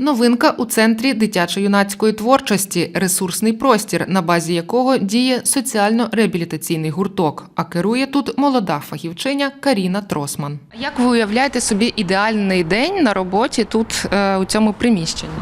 Новинка у центрі дитячо-юнацької творчості, ресурсний простір, на базі якого діє соціально-реабілітаційний гурток. А керує тут молода фахівчиня Каріна Тросман. Як ви уявляєте собі ідеальний день на роботі тут е, у цьому приміщенні?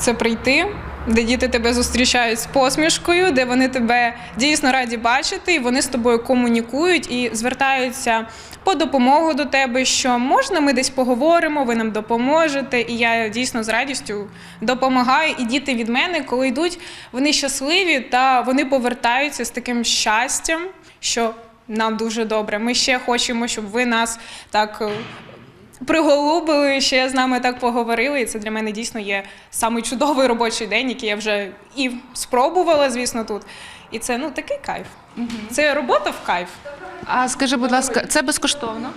це прийти, де діти тебе зустрічають з посмішкою, де вони тебе дійсно раді бачити, і вони з тобою комунікують і звертаються по допомогу до тебе, що можна, ми десь поговоримо, ви нам допоможете. І я дійсно з радістю допомагаю. І діти від мене, коли йдуть, вони щасливі та вони повертаються з таким щастям, що нам дуже добре. Ми ще хочемо, щоб ви нас так. Приголубили, ще з нами так поговорили. І це для мене дійсно є самий чудовий робочий день, який я вже і спробувала, звісно, тут. І це ну такий кайф. Це робота в кайф. А скажи, будь ласка, це безкоштовно?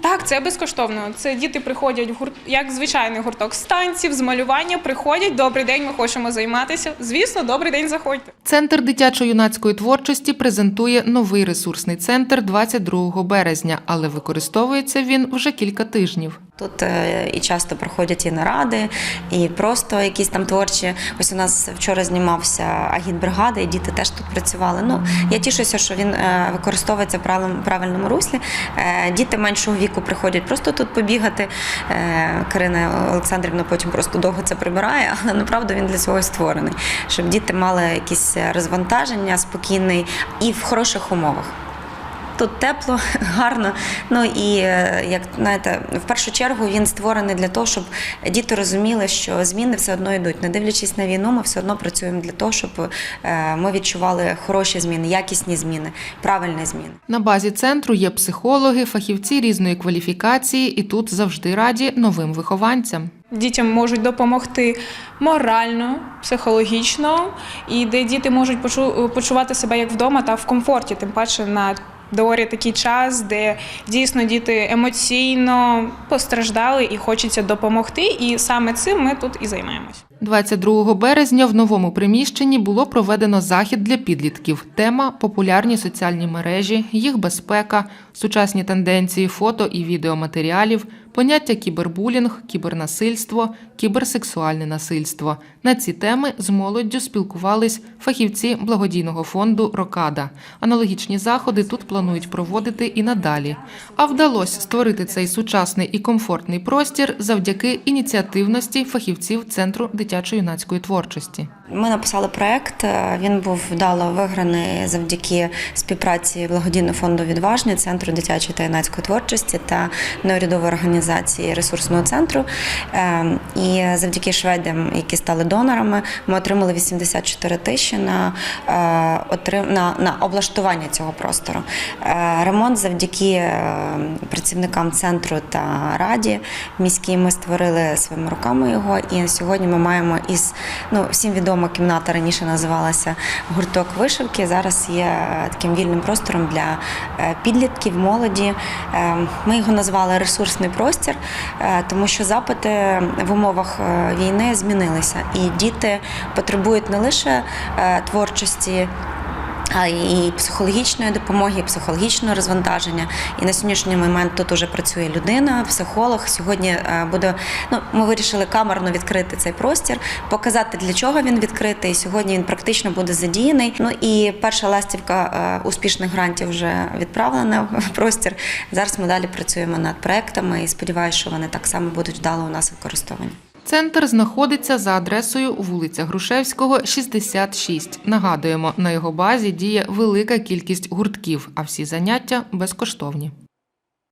Так, це безкоштовно. Це діти приходять в гурт, як звичайний гурток з танців, з малювання. Приходять. Добрий день, ми хочемо займатися. Звісно, добрий день, заходьте. Центр дитячо-юнацької творчості презентує новий ресурсний центр 22 березня, але використовується він вже кілька тижнів. Тут е, і часто проходять і наради, і просто якісь там творчі. Ось у нас вчора знімався агітбригада, і діти теж тут працювали. Ну я тішуся, що він е, використовується в правильному, руслі. Е, Діти меншого віку приходять просто тут побігати. Карина Олександрівна потім просто довго це прибирає, але направду він для цього створений, щоб діти мали якісь розвантаження спокійний і в хороших умовах. Тут тепло, гарно. Ну і е, як знаєте, в першу чергу він створений для того, щоб діти розуміли, що зміни все одно йдуть. Не дивлячись на війну, ми все одно працюємо для того, щоб е, ми відчували хороші зміни, якісні зміни, правильні зміни. На базі центру є психологи, фахівці різної кваліфікації, і тут завжди раді новим вихованцям. Дітям можуть допомогти морально, психологічно, і де діти можуть почувати себе як вдома та в комфорті, тим паче на дворі такий час, де дійсно діти емоційно постраждали і хочеться допомогти. І саме цим ми тут і займаємось. 22 березня в новому приміщенні було проведено захід для підлітків. Тема популярні соціальні мережі, їх безпека, сучасні тенденції фото і відеоматеріалів, поняття кібербулінг, кібернасильство, кіберсексуальне насильство. На ці теми з молоддю спілкувались фахівці благодійного фонду Рокада. Аналогічні заходи тут планують проводити і надалі. А вдалося створити цей сучасний і комфортний простір завдяки ініціативності фахівців Центру дитячо-юнацької творчості. Ми написали проект. е, Він був вдало виграний завдяки співпраці благодійного фонду Відважний, центру дитячої та юнацької творчості та неурядової організації ресурсного центру. Е, І завдяки шведам, які стали донорами, ми отримали 84 тисячі на, е, на, на облаштування цього простору. Ремонт завдяки працівникам центру та раді міській ми створили своїми руками його. І сьогодні ми маємо із ну всім відома кімната раніше називалася гурток вишивки. Зараз є е, таким вільним простором для е, підлітків, молоді. Е, Ми його назвали ресурсний простір, тому що запити в умовах війни змінилися, і діти потребують не лише творчості. І психологічної допомоги, і психологічного розвантаження. І на сьогоднішній момент тут уже працює людина, психолог. Сьогодні е, буде ну, ми вирішили камерно відкрити цей простір, показати для чого він відкритий. Сьогодні він практично буде задіяний. Ну і перша ластівка е, успішних грантів вже відправлена в простір. Зараз ми далі працюємо над проектами і сподіваюся, що вони так само будуть вдало у нас використовані. Центр знаходиться за адресою вулиця Грушевського, 66. Нагадуємо, на його базі діє велика кількість гуртків, а всі заняття безкоштовні.